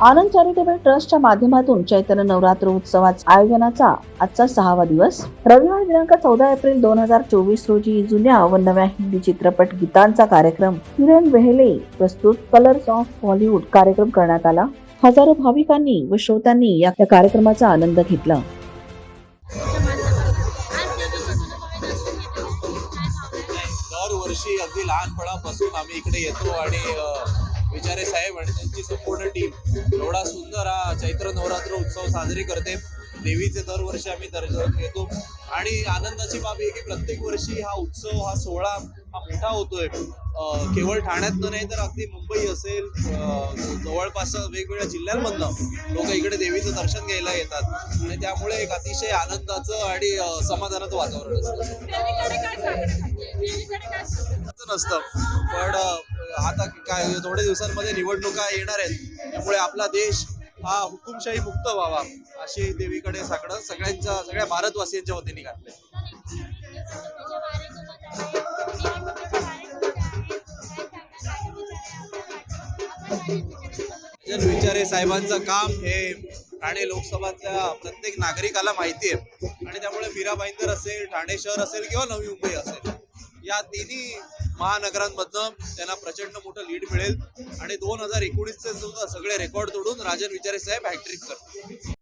आनंद charitable ट्रस्टच्या माध्यमातून चैतन्य नवरात्र उत्सवाचा आयोजनाचा आजचा सहावा दिवस. रविवार दिनांक चौदा एप्रिल दोन हजार चोवीस रोजी जुन्या व नव्या हिंदी चित्रपट गीतांचा कार्यक्रम किरण बेहले प्रस्तुत. कलर्स ऑफ हॉलिवूड कार्यक्रम करण्यात आला. हजारो भाविकांनी व श्रोत्यांनी या कार्यक्रमाचा आनंद घेतला. दरवर्षी अगदी लहानपणापासून आम्ही इकडे येतो आणि विचारे साहेब आणि त्यांची संपूर्ण टीम एवढा सुंदर हा चैत्र नवरात्र उत्सव साजरी करते. देवीचे दरवर्षी आम्ही दर्शन घेतो. आणि आनंदाची बाब आहे की प्रत्येक वर्षी हा उत्सव हा सोहळा हा मोठा होतोय. केवळ ठाण्यातनं नाही तर अगदी मुंबई असेल जवळपास वेगवेगळ्या जिल्ह्यांमधनं लोक इकडे देवीचं दर्शन घ्यायला येतात. आणि त्यामुळे एक अतिशय आनंदाचं आणि समाधानाचं वातावरण असतं. असं नसतं. पण आता काय? थोड्या दिवसांमध्ये निवडणुका येणार आहेत. त्यामुळे आपला देश हा हुकुमशाही मुक्त व्हावा अशी देवीकडे सगळं सगळ्यांच्या सगळ्या भारतवासियांच्या वतीने घातले विचारे साहेबांचं काम हे ठाणे लोकसभातल्या प्रत्येक नागरिकाला माहिती आहे. आणि त्यामुळे मीरा भाईंदर असेल ठाणे शहर असेल किंवा नवी मुंबई असेल या तिन्ही महानगरांमधनं त्यांना प्रचंड मोठं लीड मिळेल. आणि दोन हजार एकोणीसचे सुद्धा सगळे रेकॉर्ड तोडून राजन विचारे साहेब हॅट्रिक करतील.